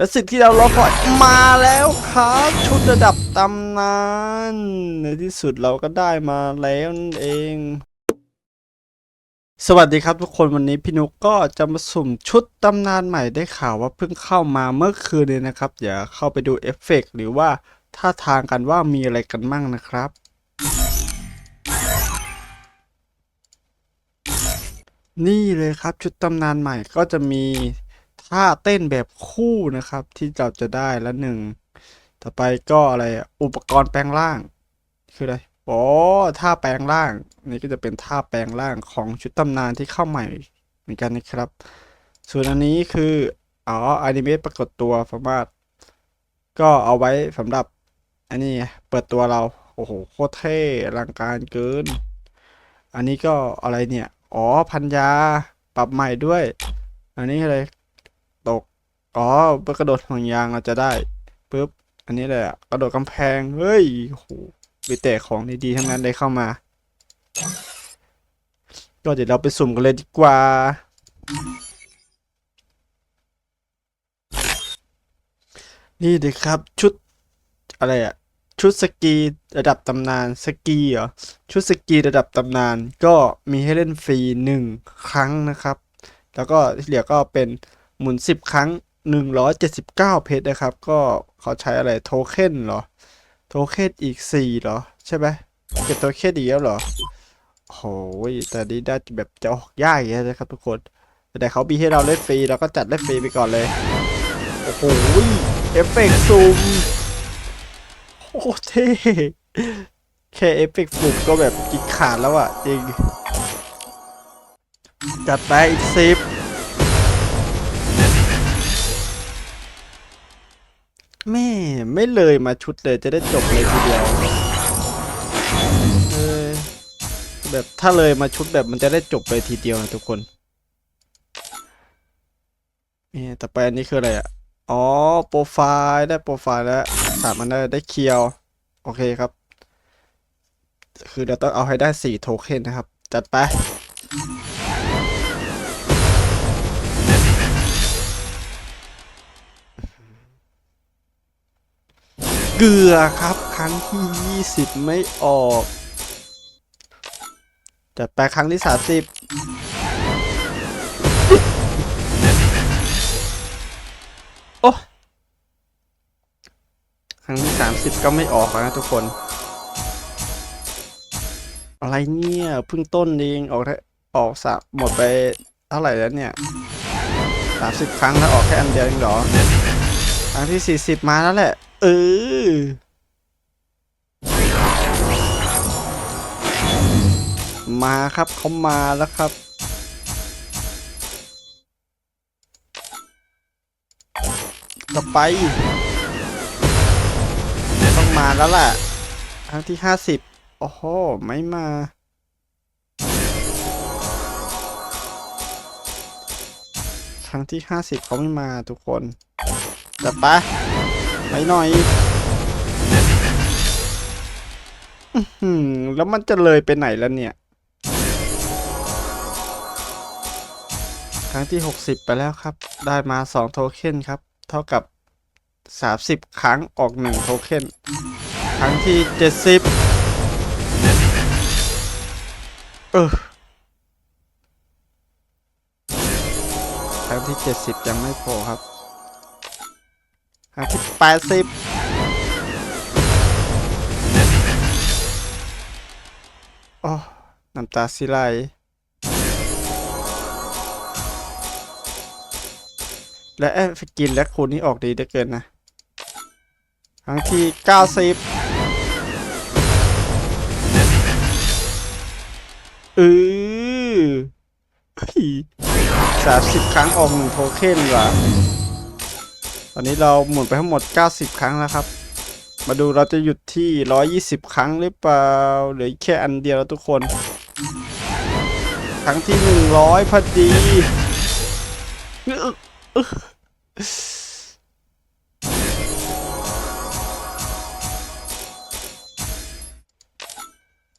และสิ่งที่เรารอคอยมาแล้วครับชุดระดับตำนานในที่สุดเราก็ได้มาแล้วนั่นเอง สวัสดีครับทุกคนวันนี้พี่นุกก็จะมาสุ่มชุดตำนานใหม่ได้ข่าวว่าเพิ่งเข้ามาเมื่อคืนเลยนะครับอย่าเข้าไปดูเอฟเฟกต์หรือว่าท่าทางกันว่ามีอะไรกันมั่งนะครับ นี่เลยครับชุดตำนานใหม่ก็จะมี ท่าเต้นแบบคู่นะครับ ที่เราจะได้ละหนึ่งต่อไปก็อะไรอุปกรณ์แปลงร่าง คืออะไรอ๋อท่าแปลงร่าง นี่ก็จะเป็นท่าแปลงร่างของชุดตำนานที่เข้าใหม่เหมือนกันนะครับ ส่วนอันนี้คืออ๋ออนิเมะปรากฏตัวสามารถก็เอาไว้สำหรับอันนี้เปิดตัวเราโอ้โหโคตรเท่อลังการเกิน อันนี้ก็อะไรเนี่ย อ๋อพันยาปรับใหม่ด้วย อันนี้อะไร อ๋อเพื่อกระโดดห่วงยางเราจะได้ปุ๊บอันนี้เลยอะกระโดดกำแพงเฮ้ยโอ้โหมีแต่ของดีๆทั้งนั้นเลยเข้ามา ก็เดี๋ยวเราไปสุ่มกันเลยดีกว่า นี่เลยครับ ชุดอะไรอะชุดสกีระดับตำนานสกีเหรอชุดสกีระดับตำนาน ก็มีให้เล่นฟรีหนึ่งครั้งนะครับ แล้วก็ที่เหลือก็เป็นหมุนสิบครั้ง หนึ่งร้อยเจ็ดสิบเก้าเพชรนะครับ ก็เขาใช้อะไรโทเค็นเหรอ โทเค็นอีกสี่เหรอ ใช่ไหมเก็บโทเค็นอีกแล้วเหรอโอ้ยแต่นี้ได้แบบจะออกยากอย่างนี้นะครับทุกคน แต่เขามีให้เราเล่นฟรีเราก็จัดเล่นฟรีไปก่อนเลย โอ้โหเอฟเฟกต์ซูมโอ้เท่แค่เอฟเฟกต์ปุ่มก็แบบกินขาดแล้วอะจริง จัดไปอีกสิบ แม่ไม่เลยมาชุดเลยจะได้จบเลยทีเดียวเออแบบถ้าเลยมาชุดแบบมันจะได้จบเลยทีเดียวนะทุกคนนี่ต่อไปอันนี้คืออะไรอะ อ๋อโปรไฟล์ได้โปรไฟล์แล้วสามอันได้ได้เคียว โอเคครับ คือเราต้องเอาให้ได้สี่โทเค็นนะครับ จัดไป เกลือครับ ครั้งที่ยี่สิบไม่ออกจัดไปครั้งที่สามสิบโอ้ครั้งที่สามสิบก็ไม่ออกนะทุกคน อะไรเนี่ยเพิ่งต้นเองออกแค่ออกสะหมดไปเท่าไหร่แล้วเนี่ยสามสิบครั้งแล้วออกแค่อันเดียวเองเหรอ ครั้งที่สี่สิบมาแล้วแหละ เออมาครับเขามาแล้วครับ ต่อไปต้องมาแล้วแหละครั้งที่ห้าสิบโอ้โห ไม่มาครั้งที่ห้าสิบเขาไม่มาทุกคน จัดไปไปหน่อยอื้อหือแล้วมันจะเลยไปไหนแล้วเนี่ย ครั้งที่หกสิบไปแล้วครับ ได้มาสองโทเค็นครับ เท่ากับสามสิบครั้งออกหนึ่งโทเค็นครั้งที่เจ็ดสิบเออครั้งที่เจ็ดสิบยังไม่พอครับ ครั้งที่แปดสิบโอ้น้ำตาสิไหลและแอฟกินและคูณนี่ออกดีได้เกินนะ ครั้งที่เก้าสิบเออสามสิบครั้งออกหนึ่งโทเค็นว่ะ อนนี้เราหมุนไปทั้งหมด 90 ครั้งแล้วครับ มาดูเราจะหยุดที่ 120 ครั้งหรือเปล่า เหลือแค่อันเดียวแล้วทุกคน ครั้งที่ 100พอดี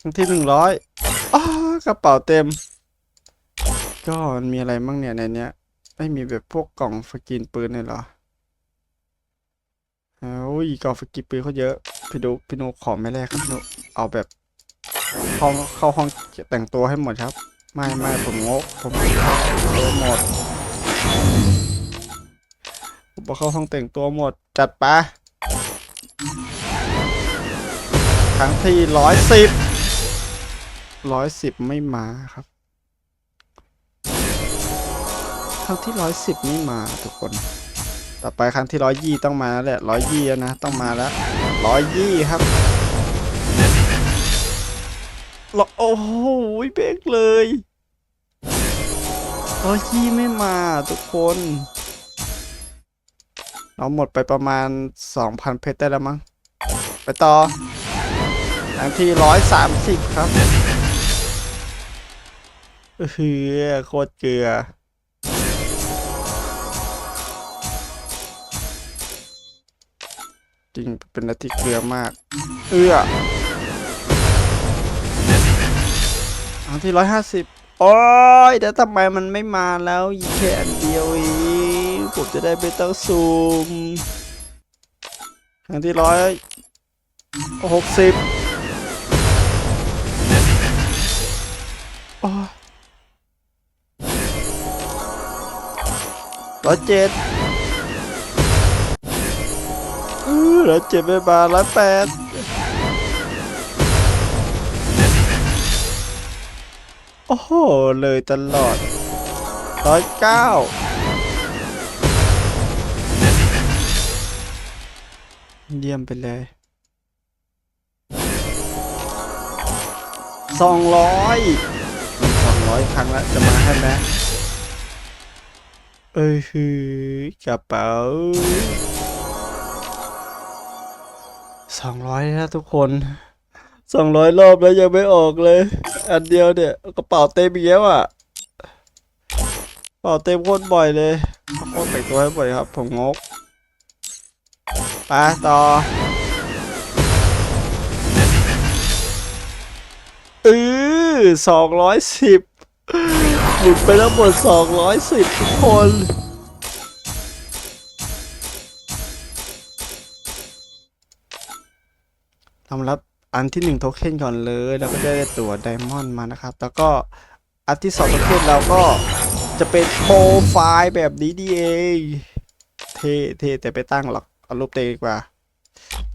ครั้งที่ 100อ้ากระเป๋าเต็ม ก็มันมีอะไรบ้างเนี่ยในเนี้ย ไม่มีแบบพวกกล่องสกินปืนเลยเหรอ โอ้ยกอฟกิปปืนเขาเยอะพี่ดูพี่นุขอไม่แรกครับพี่นุเอาแบบเข้าเข้าห้องแต่งตัวให้หมดครับ ไม่ไม่ผมงกผมเข้าตัวหมดผมบอเข้าห้องแต่งตัวหมดจัดปะครั้งที่ร้อยสิบร้อยสิบไม่มาครับครั้งที่ร้อยสิบไม่มาทุกคน ต่อไปครั้งที่ร้อยยี่ต้องมาแล้วแหละร้อยยี่แล้วนะต้องมาแล้วร้อยยี่ครับรอโอ้โหเบรกเลยร้อยยี่ไม่มาทุกคน เราหมดไปประมาณสองพันเพชรได้แล้วมั้ง ไปต่อครั้งที่ร้อยสามสิบครับเออโคตรเกลือ จริงเป็นอะไรที่เกลือมาก เอื้ออันที่ร้อยห้าสิบโอ้ยแต่ทำไมมันไม่มาแล้วแค่อันเดียวเองผมจะได้ไม่ต้องซูมครั้งที่ร้อยหกสิบร้อยเจ็ด เออร้อยเจ็ดไม่มาร้อยแปดโอ้โห เลยตลอดร้อยเก้าเยี่ยมไปเลยสองร้อยสองร้อยครั้งแล้วจะมาให้ไหมเอ้ยคือกระเป๋า สองร้อยนะทุกคนสองร้อยรอบแล้วยังไม่ออกเลย อันเดียวเนี่ยกระเป๋าเต็มอีกแล้วอะกระเป๋าเต็มโคตรบ่อยเลยโคตรแต่งตัวให้บ่อยครับ ผมงกไปต่อเออสองร้อยสิบหลุดไปทั้งหมดสองร้อยสิบทุ กคนทำรับอันที่หนึ่งโทเค็นก่อนเลยแล้วก็ได้ตัวไดมอนด์มานะครับ แล้วก็อันที่สองโทเค็นเราก็จะเป็นโปรไฟล์แบบนี้ดีเองเท่เท่แต่ไปตั้งหรอกเอารูปเตงกว่า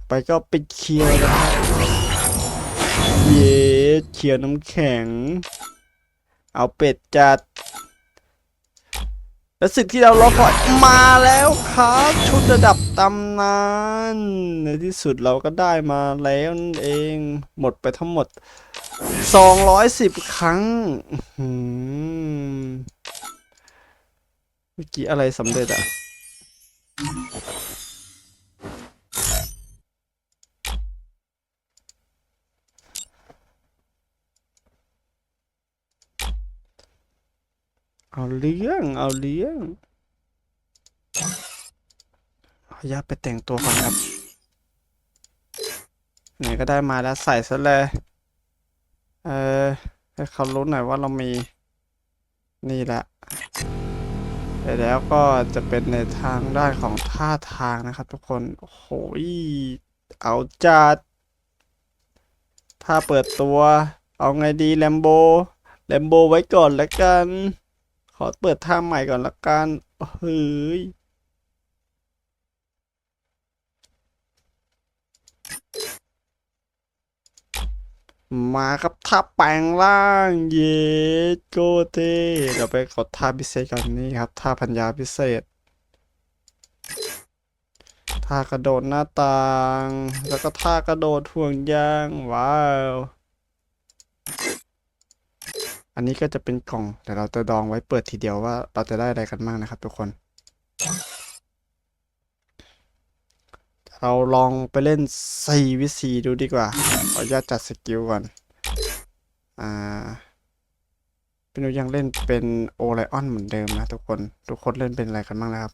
ไปก็เป็นเคียวนะครับเย้เคียวน้ำแข็ง เอาเป็ดจัด และสิ่งที่เรารอคอยมาแล้วครับ ชุดระดับตำนานในที่สุดเราก็ได้มาแล้วนั่นเองหมดไปทั้งหมด 210 ครั้งเมื่อกี้อะไรสำเร็จอะ เอาเรื่องเอาเรื่องขออนุญาตไปแต่งตัวก่อนครับไหนก็ได้มาแล้วใส่ซะเลย เออให้เขารู้หน่อยว่าเรามี นี่แหละแล้วก็จะเป็นในทางด้านของท่าทางนะครับ ทุกคน โอ้โหยเอาจัด ถ้าเปิดตัว เอาไงดีแลมโบแลมโบไว้ก่อนละกัน ขอเปิดท่าใหม่ก่อนละกันเฮ้ยมาครับท่าแปลงร่างเยสโกเต้เดี๋ยวไปกดท่าพิเศษก่อนนี่ครับท่าพัญญาพิเศษท่ากระโดดหน้าต่าง แล้วก็ท่ากระโดดห่วงยาง ว้าว อันนี้ก็จะเป็นกล่องเดี๋ยวเราจะดองไว้เปิดทีเดียวว่าเราจะได้อะไรกันบ้างนะครับ ทุกคน เราลองไปเล่น4วิธีดูดีกว่า ขออนุญาตจัดสกิลก่อน อ่าพี่นุยังเล่นเป็นโอไลออนเหมือนเดิมนะทุกคน ทุกคนเล่นเป็นอะไรกันบ้างนะครับ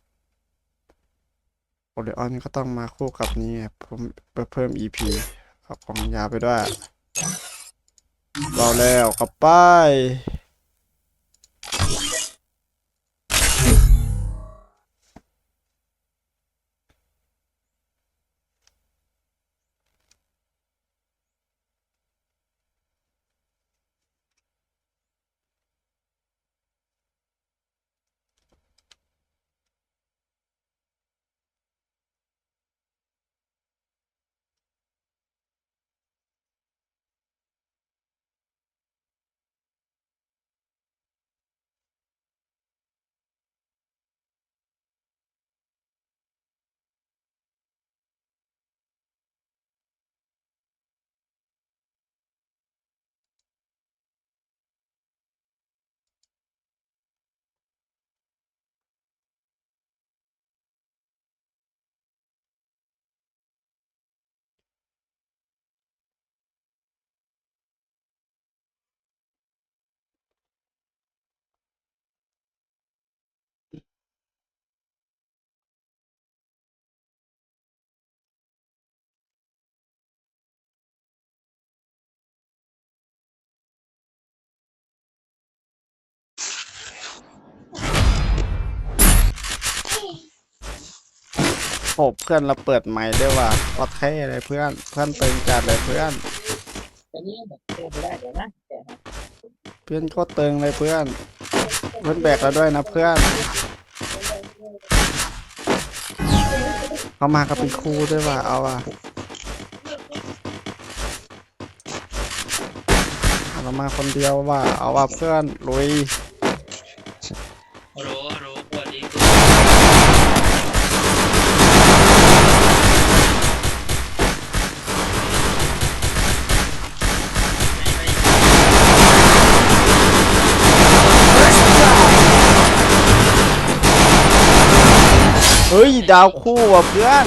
โอไลออนก็ต้องมาคู่กับนี้ไงเพิ่มเพิ่ม EP เอาของยาไปด้วย เราแล้วกลับไป โหเพื่อนเราเปิดไมค์ด้วยว่ะพอเท่เลยเพื่อน เพื่อนตึงจัดเลยเพื่อนตอนนี้แบบเจอไม่ได้เดี๋ยวนะเดี๋ยวนะเพื่อนก็ตึงเลยเพื่อน เพื่อนแบกเราด้วยนะเพื่อน เขามากับเป็นครูด้วยว่ะเอาว่ะเอาเรามาคนเดียวว่ะเอาว่ะเพื่อนลุย ฮ้ยดาวคู่ว่ะเพื่อน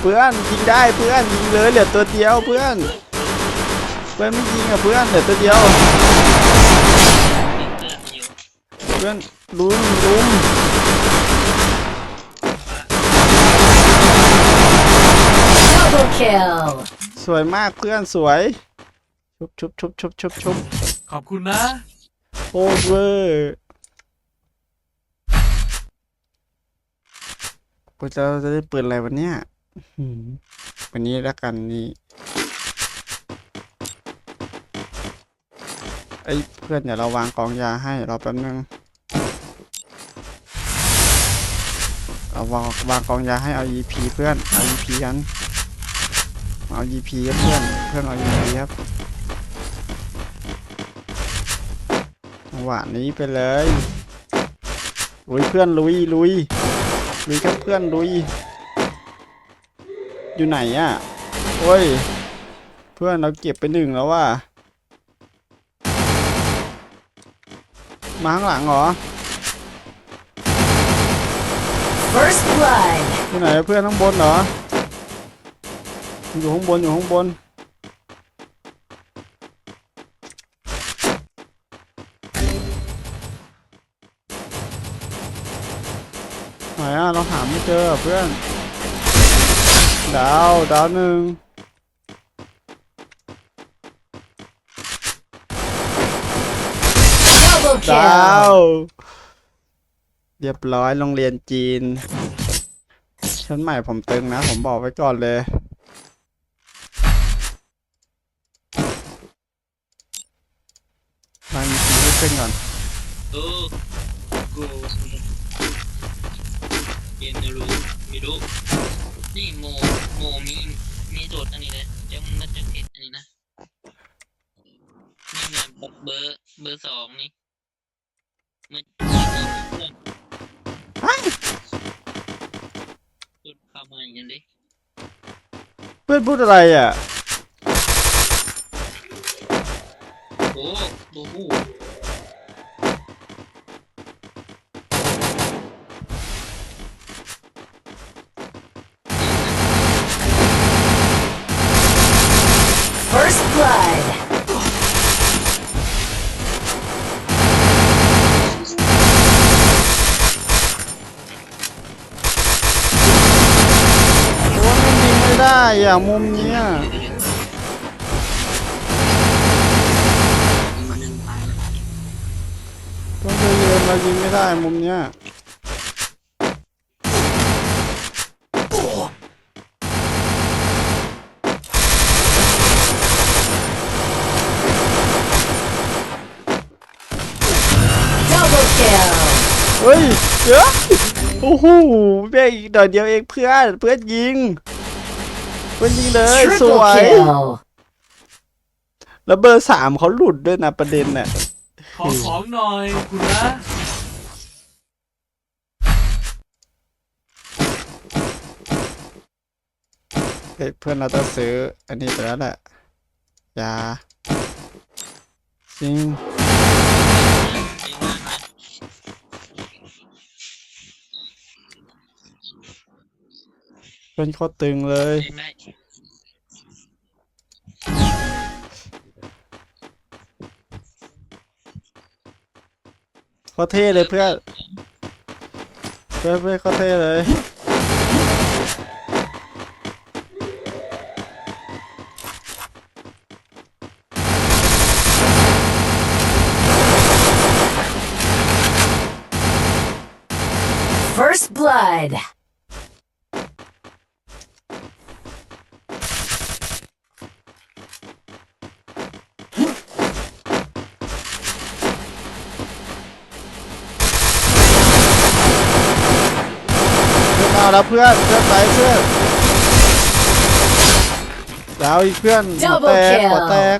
เพื่อนยิงได้เพื่อนยิงเลยเหลือตัวเดียวเพื่อน เพื่อนไม่ยิงอะเพื่อนเหลือตัวเดียว เพื่อนอยู่เพื่อนลุมลุม Double kill. สวยมากเพื่อนสวย ชุบชุบชุบชุบชุบชุบขอบคุณนะ โอเวอร์ กูจะจะได้ปืนอะไรวันเนี้ยหืมวันนี้แล้วกันนี่ไอ้ยเพื่อนเดี๋ยวเราวางกองยาให้รอแป๊บนึงเอาวางวางกองยาให้เอา EP เพื่อนเอา EP กันเอา EP ครับเพื่อนเพื่อนเอา EP ครับจังหวะนี้ไปเลยลุยเพื่อนลุยลุย ลุยครับเพื่อนลุย อยู่ไหนอะโอ้ย เพื่อนเราเก็บไปหนึ่งแล้วว่ะมาข้างหลังเหรอ First blood. ที่ไหนเพื่อนข้างบนเหรอ อยู่ข้างบนอยู่ข้างบน อะ เราหาไม่เจอเพื่อน ดาว ดาวหนึ่ง Double ดาว kill. เรียบร้อยโรงเรียนจีน ชั้นใหม่ผมตึงนะ ผมบอกไว้ก่อนเลยมามีทีให้ขึ้นก่อน เออกูเย็นจะรู้ไม่รู้นี่โมโมมีมีโจทย์อันนี้เลยเดี๋ยวมันจะเห็นอันนี้นะนี่ไงเบอร์เบอร์สองนี่มันจุดเข้ามาอย่างนี้เพื่อนพูดอะไรอะโอ้โห อะ มุมเนี้ยมันหนึ่งพันต้องไปเยืนเรายิงไม่ได้มุมเนี้ยเฮ้ยเยอะโอ้โหแม่งอีกหน่อยเดียวเองเพื่อนเพื่อนยิง เพื่อนยิงเลยส Triple วย kill. แล้วเบอร์สามเขาหลุดด้วยนะประเด็นน่ะ ขอของหน่อยขอบคุณนะเฮ้ยเพื่อนเราต้องซื้ออันนี้ไปแล้วแหละยาจริง เพื่อนโคตรตึงเลยได้โคตรเท่เลยเพื่อนเพื่อนเพื่อนโคตรเท่เลย First blood. เอาแล้วเพื่อนเพื่อนไปเพื่อนดาวอีกเพื่อนหัวแต Double ก kill หัวแตก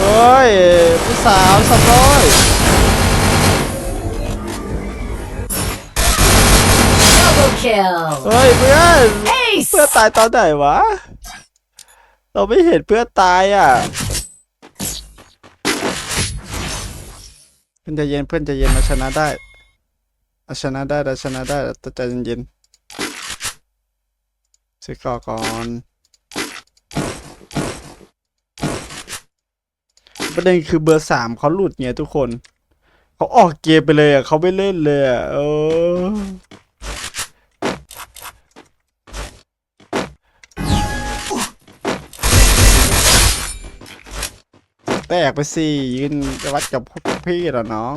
โอ้ยผู้สาวสำร้อย Double kill. เฮ้ยเพื่อน Ace. เพื่อนตายตอนไหนวะ เราไม่เห็นเพื่อนตายอะ พื่อนจะเย็นเพื่อนจะเย็นเอาชนะได้เอาชนะได้เอาชนะได้แต่ใจเย็นๆซื้อก่อก่อนประเด็นคือเบอร์สามเขาหลุดไงทุกคน เขาออกเกมไปเลยอะเขาไม่เล่นเลยอะเออ ตกไปสิยืนจะวัดกับพวกพี่เหรอน้อง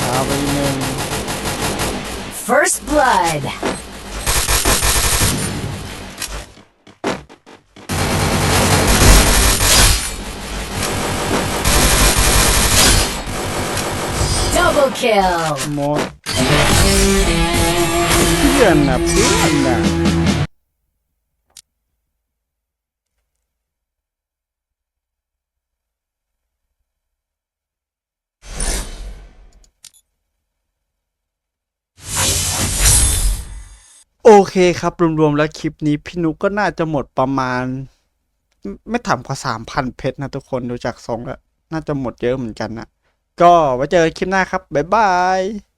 เอาไปอีกหนึ่ง First blood. Double kill. หมดื่อนนะเพื่อนนะโอเคครับ รวมๆ แล้วคลิปนี้พี่นุกก็น่าจะหมดประมาณไม่ไม่ต่ำกว่าสามพันเพชรนะทุกคนดูจากทรงแล้ว น่าจะหมดเยอะเหมือนกันนะก็ไว้เจอกันคลิปหน้าครับ บ๊ายบาย